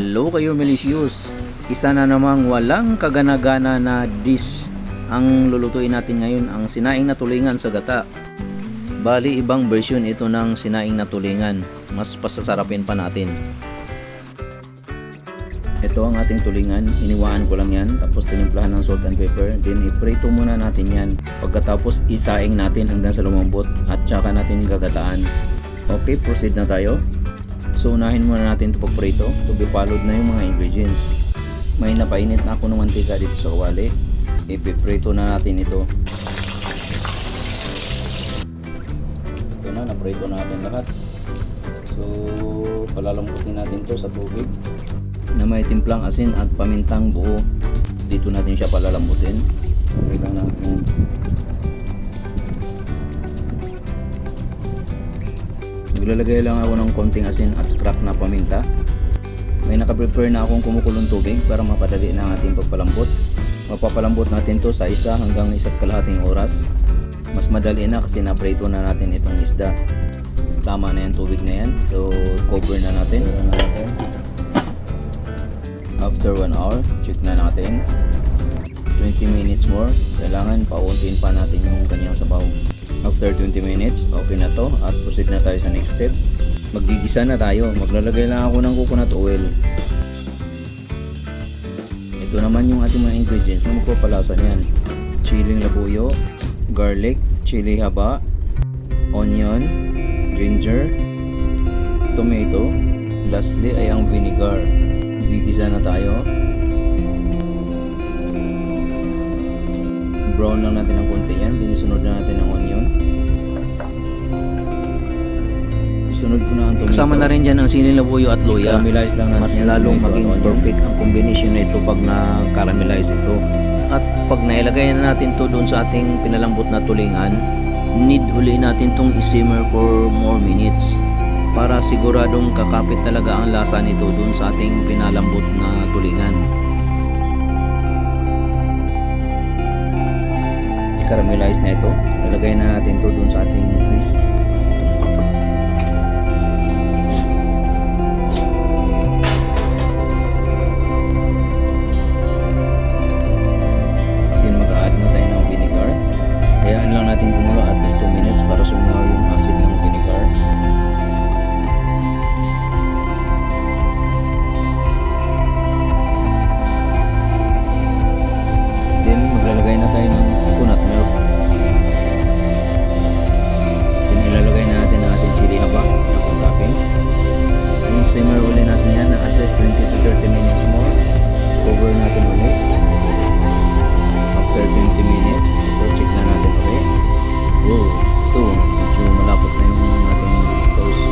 Hello kayo Melisius. Isa na namang walang kagana-gana na dish ang lulutuin natin ngayon ang sinaing na tulingan sa gata. Bali ibang version ito ng sinaing na tulingan. Mas pasasarapin pa natin. Ito ang ating tulingan, iniwaan ko lang yan, tapos tinimplahan ng salt and pepper, then iprito muna natin yan. Pagkatapos isaing natin hanggang sa lumambot at saka natin gagataan. Okay, proceed na tayo. So unahin muna natin ito pagprito, to be followed na yung mga ingredients. May napainit na ako ng mantika dito sa kawali. Ipiprito na natin ito. Ito na, naprito na natin lahat. So, palalambutin natin to sa tubig na may timplang asin at pamintang buo. Dito natin siya palalambutin. Okay lang natin. Naglalagay lang ako ng konting asin at crack na paminta. May nakaprepare na akong kumukulong tubig para mapadali na ang ating pagpalambot. Mapapalambot natin to sa isa hanggang isa't kalahating oras. Mas madali na kasi na-prito na natin itong isda. Tama na yung tubig na yan. So, cover na natin. After 1 hour, check na natin. 20 minutes more, kailangan pauntiin pa natin yung kanyang sabaw. After 20 minutes, okay na to at proceed na tayo sa next step. Magigisa na tayo. Maglalagay lang ako ng coconut oil. Ito naman yung ating mga ingredients na magpapalasa niyan. Chiling labuyo, garlic, chili haba, onion, ginger, tomato, lastly ay ang vinegar. Gigisa na tayo. Brown lang natin ng konti yan. Dinisunod na natin ng onion. Sunod ko na ang tomato. Kasama na rin dyan ang sili labuyo at luya. Caramelize lang natin Mas yan, lalong maging perfect ang combination na ito pag na-caramelize ito. At pag nailagay na natin to doon sa ating pinalambot na tulingan, need uli natin tong isimmer for more minutes para siguradong kakapit talaga ang lasa nito doon sa ating pinalambot na tulingan. Caramelize na ito. Lalagay na natin to doon sa ating fish. Simmer uli natin yan at least 20 to 30 minutes more. Cover natin ulit. After 20 minutes, ito check na natin ulit. Wow, ito, medyo malapot na yung ating sauce.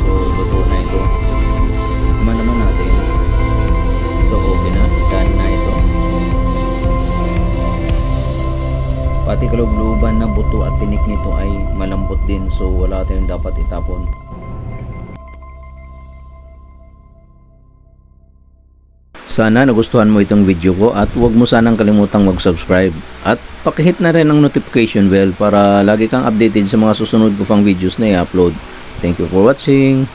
So, luto na ito. Naman naman natin. So, okay na. Done na ito. Pati kalugluban na buto at tinik nito ay malambot din. So, wala tayong dapat itapon. Sana nagustuhan mo itong video ko at huwag mo sanang kalimutang mag-subscribe. At pakihit na rin ang notification bell para lagi kang updated sa mga susunod ko pang videos na i-upload. Thank you for watching.